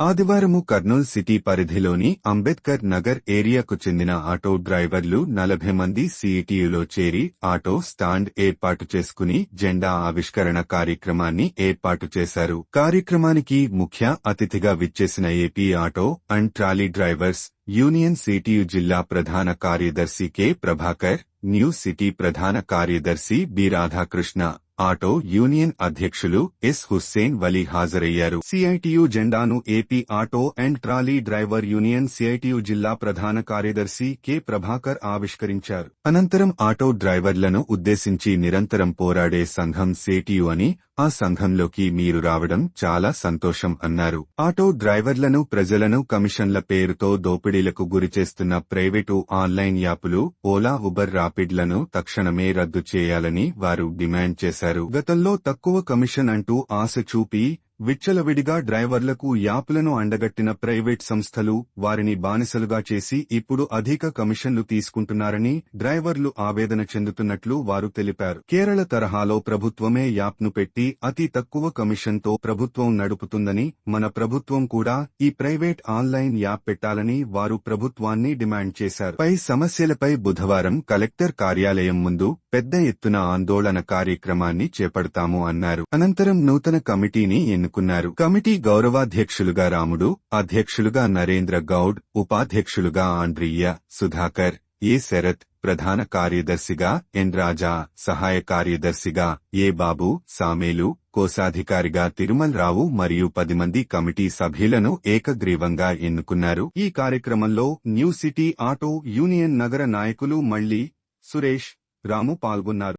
ఆదివారము కర్నూల్ సిటీ పరిధిలోని అంబేద్కర్ నగర్ ఏరియాకు చెందిన ఆటో డ్రైవర్లు నలభై మంది సిఇటియులో చేరి ఆటో స్టాండ్ ఏర్పాటు చేసుకుని జెండా ఆవిష్కరణ కార్యక్రమాన్ని ఏర్పాటు చేశారు. కార్యక్రమానికి ముఖ్య అతిథిగా విచ్చేసిన AP auto and trolley drivers union CITU జిల్లా ప్రధాన కార్యదర్శి కె. ప్రభాకర్ న్యూ సిటీ ప్రధాన కార్యదర్శి బి. రాధాకృష్ణ. ఆటో యూనియన్ అధ్యక్షులు ఎస్ హుస్సేన్ వలీ హాజరయ్యారు. సిఐటియు జెండాను AP auto and trolley driver union CITU జిల్లా ప్రధాన కార్యదర్శి కె ప్రభాకర్ ఆవిష్కరించారు. అనంతరం ఆటో డ్రైవర్లను ఉద్దేశించి నిరంతరం పోరాడే సంఘం సేటియు అని ఆ సంఘంలోకి మీరు రావడం చాలా సంతోషం అన్నారు. ఆటో డ్రైవర్లను ప్రజలను కమిషన్ల పేరుతో దోపిడీలకు గురిచేస్తున్న ప్రైవేటు ఆన్లైన్ యాపులు ఓలా ఉబర్ రాపిడ్లను తక్షణమే రద్దు చేయాలని వారు డిమాండ్ చేశారు. గతంలో తక్కువ కమిషన్ అంటూ ఆశ చూపి విచ్చలవిడిగా డ్రైవర్లకు యాప్లను అండగట్టిన ప్రైవేట్ సంస్థలు వారిని బానిసలుగా చేసి ఇప్పుడు అధిక కమిషన్లు తీసుకుంటున్నారని డ్రైవర్లు ఆవేదన చెందుతున్నట్లు వారు తెలిపారు. కేరళ తరహాలో ప్రభుత్వమే యాప్ను పెట్టి అతి తక్కువ కమిషన్తో ప్రభుత్వం నడుపుతుందని మన ప్రభుత్వం కూడా ఈ ప్రైవేట్ ఆన్లైన్ యాప్ పెట్టాలని వారు ప్రభుత్వాన్ని డిమాండ్ చేశారు. పై సమస్యలపై బుధవారం కలెక్టర్ కార్యాలయం ముందు పెద్ద ఎత్తున ఆందోళన కార్యక్రమాన్ని చేపడతాము అన్నారు. అనంతరం నూతన కమిటీని ఎన్నుకున్నారు. కమిటీ గౌరవాధ్యక్షులుగా రాముడు అధ్యక్షులుగా నరేంద్ర గౌడ్ ఉపాధ్యక్షులుగా ఆండ్రియ్య సుధాకర్ ఏ శరత్ ప్రధాన కార్యదర్శిగా ఎన్ రాజా సహాయ కార్యదర్శిగా ఏ బాబు సామేలు కోశాధికారిగా తిరుమల్ రావు మరియు పది మంది కమిటీ సభ్యులను ఏకగ్రీవంగా ఎన్నుకున్నారు. ఈ కార్యక్రమంలో న్యూ సిటీ ఆటో యూనియన్ నగర నాయకులు మళ్ళీ సురేష్ రాము పాల్గొన్నారు.